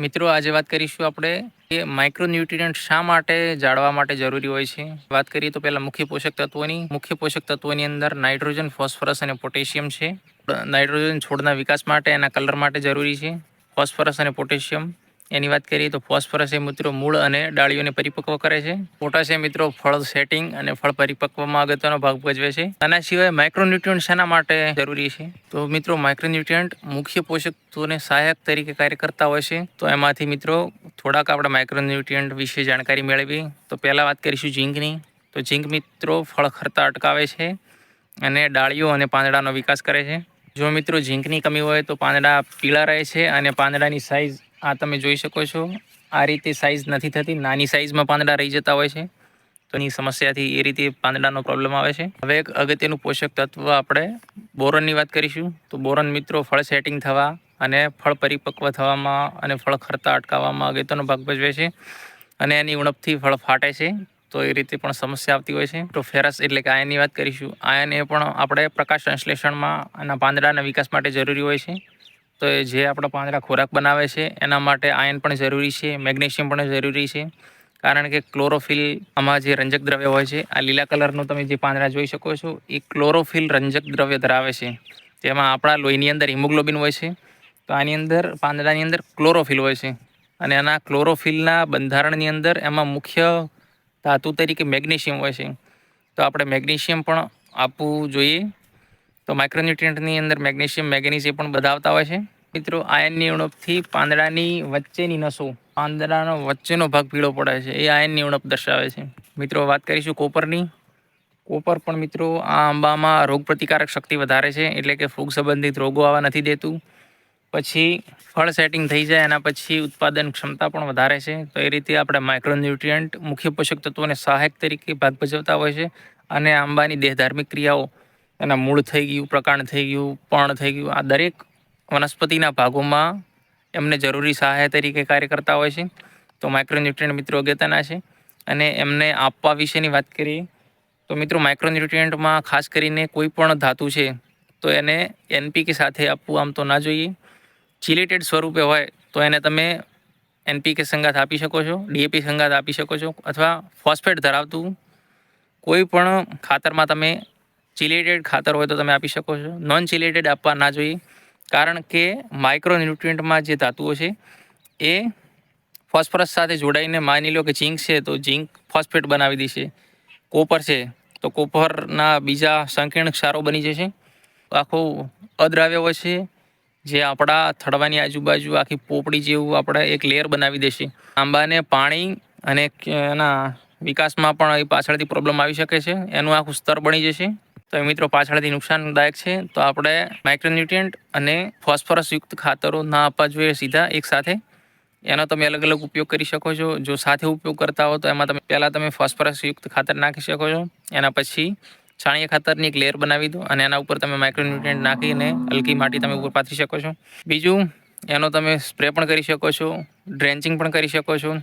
મિત્રો, આજે વાત કરીશું આપણે કે માઇક્રોન્યુટ્રિયન્ટ શા માટે જાળવા માટે જરૂરી હોય છે. વાત કરીએ તો પહેલાં મુખ્ય પોષક તત્વોની. મુખ્ય પોષક તત્વોની અંદર નાઇટ્રોજન, ફોસ્ફરસ અને પોટેશિયમ છે. નાઇટ્રોજન છોડના વિકાસ માટે એના કલર માટે જરૂરી છે. ફોસ્ફરસ અને પોટેશિયમ એની વાત કરીએ તો ફોસ્ફરસ એ મિત્રો મૂળ અને ડાળીઓને પરિપક્વ કરે છે. પોટાશિયમ મિત્રો ફળ સેટિંગ અને ફળ પરિપક્વમાં અગત્યનો ભાગ ભજવે છે. આના સિવાય માઇક્રોન્યુટ્રિયન્ટ શાના માટે જરૂરી છે. તો મિત્રો માઇક્રોન્યુટ્રિયન્ટ મુખ્ય પોષક તત્વોને સહાયક તરીકે કાર્ય કરતા હોય છે. તો એમાંથી મિત્રો થોડાક આપણે માઇક્રોન્યુટ્રિયન્ટ વિશે જાણકારી મેળવી તો પહેલાં વાત કરીશું ઝીંકની. તો ઝીંક મિત્રો ફળ ખરતા અટકાવે છે અને ડાળીઓ અને પાંદડાનો વિકાસ કરે છે. જો મિત્રો ઝીંકની કમી હોય તો પાંદડા પીળા રહે છે અને પાંદડાની સાઇઝ આ તમે જોઈ શકો છો. આ રીતે સાઇઝ નથી થતી. નાની સાઇઝમાં પાંદડા રહી જતા હોય છે. તો એની સમસ્યાથી એ રીતે પાંદડાનો પ્રોબ્લેમ આવે છે. હવે એક અગત્યનું પોષક તત્વ આપણે બોરનની વાત કરીશું. તો બોરન મિત્રો ફળ સેટિંગ થવા અને ફળ પરિપક્વ થવામાં અને ફળ ખરતા અટકાવવામાં અગત્યનો ભાગ ભજવે છે. અને એની ઉણપથી ફળ ફાટે છે. તો એ રીતે પણ સમસ્યા આવતી હોય છે. તો ફેરસ એટલે કે આયનની વાત કરીશું. આયન એ પણ આપણે પ્રકાશ સંશ્લેષણમાં અને પાંદડાના વિકાસ માટે જરૂરી હોય છે. તો એ જે આપણા પાંદડા ખોરાક બનાવે છે, એના માટે આયન પણ જરૂરી છે, મેગ્નેશિયમ પણ જરૂરી છે. કારણ કે ક્લોરોફિલ આમાં જે રંજક દ્રવ્ય હોય છે, આ લીલા કલરનું તમે જે પાંદડા જોઈ શકો છો, એ ક્લોરોફિલ રંજક દ્રવ્ય ધરાવે છે. તેમાં આપણા લોહીની અંદર હિમોગ્લોબિન હોય છે, તો આની અંદર, પાંદડાની અંદર ક્લોરોફિલ હોય છે. અને એના ક્લોરોફિલના બંધારણની અંદર એમાં મુખ્ય ધાતુ તરીકે મેગ્નેશિયમ હોય છે. તો આપણે મેગ્નેશિયમ પણ આપવું જોઈએ. તો માઇક્રોન્યુટ્રિયન્ટની અંદર મેગ્નેશિયમ, મેગ્નેઝ એ પણ બધા હોય છે. મિત્રો આયનની ઉણપથી પાંદડાની વચ્ચેની નસો, પાંદડાનો વચ્ચેનો ભાગ પીળો પડે છે. એ આયનની ઉણપ દર્શાવે છે. મિત્રો, વાત કરીશું કોપરની. કોપર પણ મિત્રો, આ આંબામાં રોગ પ્રતિકારક શક્તિ વધારે છે, એટલે કે ફૂગ સંબંધિત રોગો આવવા નથી દેતું. પછી ફળ સેટિંગ થઈ જાય, એના પછી ઉત્પાદન ક્ષમતા પણ વધારે છે. તો એ રીતે આપણે માઇક્રોન્યુટ્રિયન્ટ મુખ્ય પોષક તત્વોને સહાયક તરીકે ભાગ ભજવતા હોય છે અને આંબાની દેહધાર્મિક ક્રિયાઓ એના મૂળ થઈ ગયું પ્રકાંડ થઈ ગયું, પર્ણ થઈ ગયું. આ દરેક વનસ્પતિના ભાગોમાં એમને જરૂરી સહાય તરીકે કાર્ય કરતા હોય છે. તો માઇક્રોન્યુટ્રિયન્ટ મિત્રો અગત્યના છે. અને એમને આપવા વિશેની વાત કરીએ, તો મિત્રો માઇક્રોન્યુટ્રિયન્ટમાં ખાસ કરીને કોઈ પણ ધાતુ છે, તો એને એનપીકે સાથે આપવું આમ તો ના જોઈએ. ચિલેટેડ સ્વરૂપે હોય, તો એને તમે એનપીકે સંગાત આપી શકો છો ડીએપી સંગાત આપી શકો છો, અથવા ફોસ્ફેટ ધરાવતું કોઈ પણ ખાતરમાં તમે ચિલેટેડ ખાતર હોય તો તમે આપી શકો છો. નોન ચિલેટેડ આપવા ના જોઈએ, કારણ કે માઇક્રોન્યુટ્રિયન્ટમાં જે ધાતુઓ છે, એ ફોસ્ફરસ સાથે જોડાઈને માની લો કે ઝીંક છે, તો ઝીંક ફોસ્ફેટ બનાવી દેશે. કોપર છે, તો કોપરના બીજા સંકીર્ણ ક્ષારો બની જશે. આખું અદ્રાવ્ય હોય છે, જે આપણા થડવાની આજુબાજુ આખી પોપડી જેવું આપણે એક લેયર બનાવી દેશે. આંબાને પાણી અને એના વિકાસમાં પણ એ પાછળથી પ્રોબ્લેમ આવી શકે છે. એનું આખું સ્તર બની જશે. તો એ મિત્રો પાછળથી નુકસાનદાયક છે. તો આપણે માઇક્રોન્યુટ્રિયન્ટ અને ફોસ્ફરસ યુક્ત ખાતરો ના આપવા જોઈએ સીધા એક સાથે. એનો તમે અલગ અલગ ઉપયોગ કરી શકો છો. જો સાથે ઉપયોગ કરતા હો તો એમાં તમે પહેલાં તમે ફોસ્ફરસ યુક્ત ખાતર નાખી શકો છો. એના પછી છાણિયા ખાતરની એક લેયર બનાવી દો અને એના ઉપર તમે માઇક્રોન્યુટ્રિયન્ટ નાખીને હલકી માટી તમે ઉપર પાથરી શકો છો. બીજું, એનો તમે સ્પ્રે પણ કરી શકો છો. ડ્રેન્ચિંગ પણ કરી શકો છો.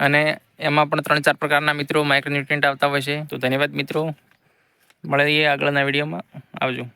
અને એમાં પણ ત્રણ ચાર પ્રકારના મિત્રો માઇક્રોન્યુટ્રિયન્ટ આવતા હોય છે. તો ધન્યવાદ મિત્રો. મળીએ આગળના વિડીયોમાં. આવજો.